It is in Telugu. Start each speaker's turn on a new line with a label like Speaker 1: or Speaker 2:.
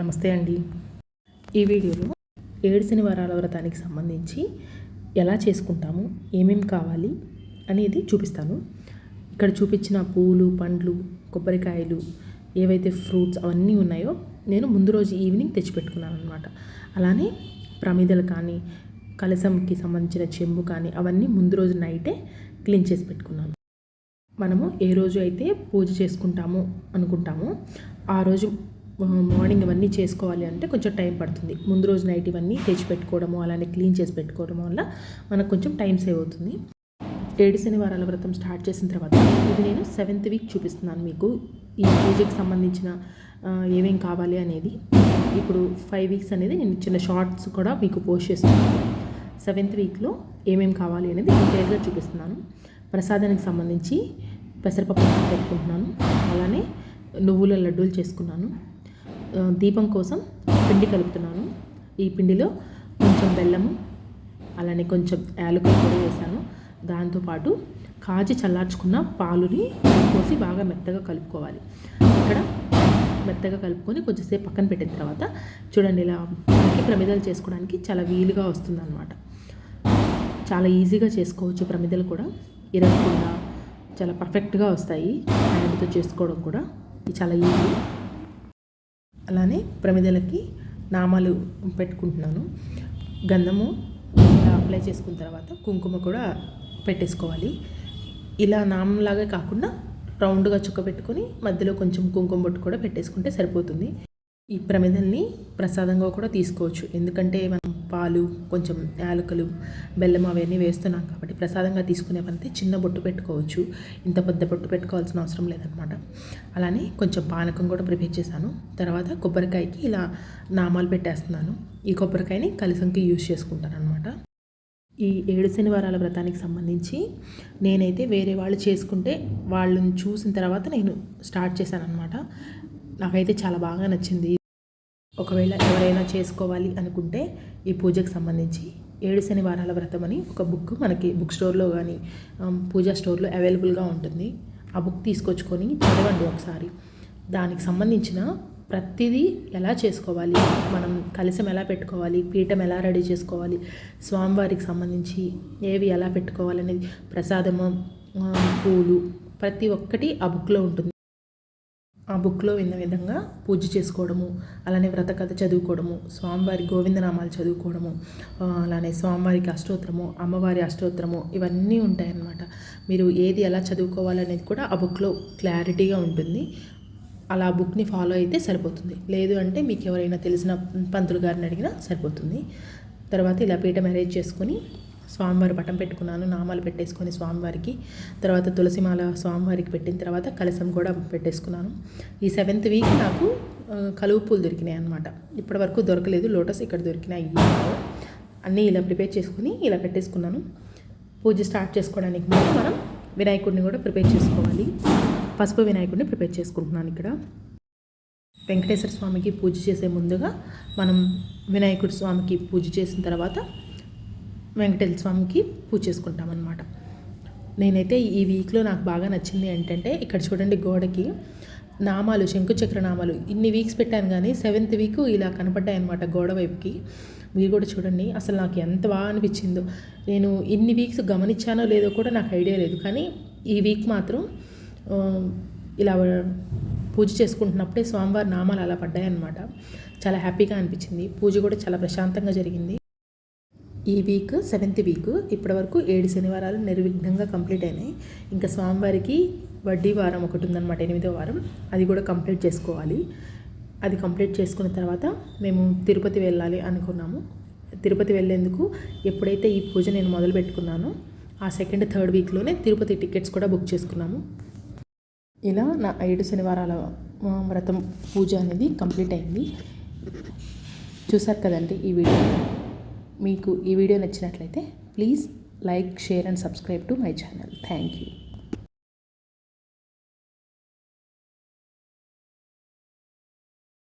Speaker 1: నమస్తే అండి. ఈ వీడియోలో ఏడు శనివారాల వ్రతానికి సంబంధించి ఎలా చేసుకుంటాము ఏమేమి కావాలి అనేది చూపిస్తాను. ఇక్కడ చూపించిన పూలు పండ్లు కొబ్బరికాయలు ఏవైతే ఫ్రూట్స్ అవన్నీ ఉన్నాయో నేను ముందు రోజు ఈవినింగ్ తెచ్చిపెట్టుకున్నాను అనమాట అలానే ప్రమిదలు కానీ కలసంకి సంబంధించిన చెంబు కానీ అవన్నీ ముందు రోజు నైటే క్లీన్ చేసి పెట్టుకున్నాను. మనము ఏ రోజు అయితే పూజ చేసుకుంటాము అనుకుంటామో ఆ రోజు మార్నింగ్ ఇవన్నీ చేసుకోవాలి అంటే కొంచెం టైం పడుతుంది. ముందు రోజు నైట్ ఇవన్నీ తెచ్చి పెట్టుకోవడము అలానే క్లీన్ చేసి పెట్టుకోవడం వల్ల మనకు కొంచెం టైం సేవ్ అవుతుంది. ఏడు శనివారాల వ్రతం స్టార్ట్ చేసిన తర్వాత ఇది నేను సెవెంత్ వీక్ చూపిస్తున్నాను మీకు. ఈ పూజకి సంబంధించిన ఏమేం కావాలి అనేది ఇప్పుడు ఫైవ్ వీక్స్ అనేది నేను చిన్న షార్ట్స్ కూడా మీకు పోస్ట్ చేస్తున్నాను. సెవెంత్ వీక్లో ఏమేమి కావాలి అనేది డీటెయిల్గా చూపిస్తున్నాను. ప్రసాదానికి సంబంధించి పెసరపప్పు పెట్టుకుంటున్నాను. అలానే నువ్వుల లడ్డూలు చేసుకున్నాను. దీపం కోసం పిండి కలుపుతున్నాను. ఈ పిండిలో కొంచెం బెల్లము అలానే కొంచెం యాలకులు కూడా వేసాను. దాంతోపాటు కాచి చల్లార్చుకున్న పాలుని పోసి బాగా మెత్తగా కలుపుకోవాలి. ఇక్కడ మెత్తగా కలుపుకొని కొంచెంసేపు పక్కన పెట్టిన తర్వాత చూడండి ఇలా మనకి ప్రమిదలు చేసుకోవడానికి చాలా వీలుగా వస్తుందన్నమాట. చాలా ఈజీగా చేసుకోవచ్చు ప్రమిదలు కూడా. ఇరగకుండా చాలా పర్ఫెక్ట్గా వస్తాయి. హ్యాండ్తో చేసుకోవడం కూడా ఇది చాలా ఈజీ. అలానే ప్రమిదలకి నామాలు పెట్టుకుంటున్నాను. గంధము అప్లై చేసుకున్న తర్వాత కుంకుమ కూడా పెట్టేసుకోవాలి. ఇలా నామంలాగే కాకుండా రౌండ్గా చుక్క పెట్టుకొని మధ్యలో కొంచెం కుంకుమ బొట్టు కూడా పెట్టేసుకుంటే సరిపోతుంది. ఈ ప్రమిదల్ని ప్రసాదంగా కూడా తీసుకోవచ్చు. ఎందుకంటే మనం పాలు కొంచెం యాలకులు బెల్లం అవన్నీ వేస్తున్నాం కాబట్టి ప్రసాదంగా తీసుకునేవంటే చిన్న బొట్టు పెట్టుకోవచ్చు. ఇంత పెద్ద బొట్టు పెట్టుకోవాల్సిన అవసరం లేదనమాట అలానే కొంచెం పానకం కూడా ప్రిపేర్ చేశాను. తర్వాత కొబ్బరికాయకి ఇలా నామాలు పెట్టేస్తున్నాను. ఈ కొబ్బరికాయని కలిసంకి యూజ్ చేసుకుంటాను అనమాట ఈ ఏడు శనివారాల వ్రతానికి సంబంధించి నేనైతే వేరే వాళ్ళు చేసుకుంటే వాళ్ళని చూసిన తర్వాత నేను స్టార్ట్ చేశాను అనమాట నాకైతే చాలా బాగా నచ్చింది. ఒకవేళ ఎవరైనా చేసుకోవాలి అనుకుంటే ఈ పూజకు సంబంధించి ఏడు శనివారాల వ్రతం అని ఒక బుక్ మనకి బుక్ స్టోర్లో కానీ పూజా స్టోర్లో అవైలబుల్గా ఉంటుంది. ఆ బుక్ తీసుకొచ్చుకొని చదవండి ఒకసారి. దానికి సంబంధించిన ప్రతిదీ ఎలా చేసుకోవాలి మనం కలిసం ఎలా పెట్టుకోవాలి పీఠం ఎలా రెడీ చేసుకోవాలి స్వామివారికి సంబంధించి ఏవి ఎలా పెట్టుకోవాలి అనేది ప్రసాదము పూలు ప్రతి ఒక్కటి ఆ బుక్లో ఉంటుంది. ఆ బుక్లో విన్న విధంగా పూజ చేసుకోవడము అలానే వ్రత కథ చదువుకోవడము స్వామివారి గోవిందనామాలు చదువుకోవడము అలానే స్వామివారికి అష్టోత్తరము అమ్మవారి అష్టోత్తరము ఇవన్నీ ఉంటాయన్నమాట. మీరు ఏది ఎలా చదువుకోవాలనేది కూడా ఆ బుక్లో క్లారిటీగా ఉంటుంది. అలా బుక్ని ఫాలో అయితే సరిపోతుంది. లేదు అంటే మీకు ఎవరైనా తెలిసిన పంతులు గారిని అడిగినా సరిపోతుంది. తర్వాత ఇలా పీఠం అరేంజ్ చేసుకొని స్వామివారి పటం పెట్టుకున్నాను నామాలు పెట్టేసుకొని స్వామివారికి తర్వాత తులసిమాల స్వామివారికి పెట్టిన తర్వాత కలసం కూడా పెట్టేసుకున్నాను. ఈ సెవెంత్ వీక్ నాకు కలువు పూలు దొరికినాయి అనమాట ఇప్పటి వరకు దొరకలేదు లోటస్ ఇక్కడ దొరికినాయి అన్నీ ఇలా ప్రిపేర్ చేసుకుని ఇలా పెట్టేసుకున్నాను. పూజ స్టార్ట్ చేసుకోవడానికి ముందు మనం వినాయకుడిని కూడా ప్రిపేర్ చేసుకోవాలి. పసుపు వినాయకుడిని ప్రిపేర్ చేసుకుంటున్నాను ఇక్కడ. వెంకటేశ్వర స్వామికి పూజ చేసే ముందుగా మనం వినాయకుడి స్వామికి పూజ చేసిన తర్వాత వెంకటేశ్వర స్వామికి పూజ చేసుకుంటాం అనమాట నేనైతే ఈ వీక్లో నాకు బాగా నచ్చింది ఏంటంటే ఇక్కడ చూడండి గోడకి నామాలు శంకుచక్ర నామాలు. ఇన్ని వీక్స్ పెట్టాను కానీ సెవెంత్ వీక్ ఇలా కనపడ్డాయి అనమాట గోడ వైపుకి. మీరు కూడా చూడండి అసలు నాకు ఎంత బాగా అనిపించిందో. నేను ఇన్ని వీక్స్ గమనించానో లేదో కూడా నాకు ఐడియా లేదు. కానీ ఈ వీక్ మాత్రం ఇలా పూజ చేసుకుంటున్నప్పుడే స్వామివారి నామాలు అలా పడ్డాయన్నమాట. చాలా హ్యాపీగా అనిపించింది. పూజ కూడా చాలా ప్రశాంతంగా జరిగింది. ఈ వీక్ సెవెంత్ వీక్ ఇప్పటి వరకు ఏడు శనివారాలు నిర్విఘ్నంగా కంప్లీట్ అయినాయి. ఇంకా స్వామివారికి వడ్డీ వారం ఒకటి ఉందన్నమాట ఎనిమిదో వారం. అది కూడా కంప్లీట్ చేసుకోవాలి. అది కంప్లీట్ చేసుకున్న తర్వాత మేము తిరుపతి వెళ్ళాలి అనుకున్నాము. తిరుపతి వెళ్ళేందుకు ఎప్పుడైతే ఈ పూజ నేను మొదలు పెట్టుకున్నానో ఆ సెకండ్ థర్డ్ వీక్లోనే తిరుపతి టికెట్స్ కూడా బుక్ చేసుకున్నాము. ఇలా నా ఏడు శనివారాల వ్రతం పూజ అనేది కంప్లీట్ అయింది. చూసారు కదండి ఈ వీడియో మీకు ఈ వీడియో నచ్చినట్లయితే please like share and subscribe to my channel. Thank you.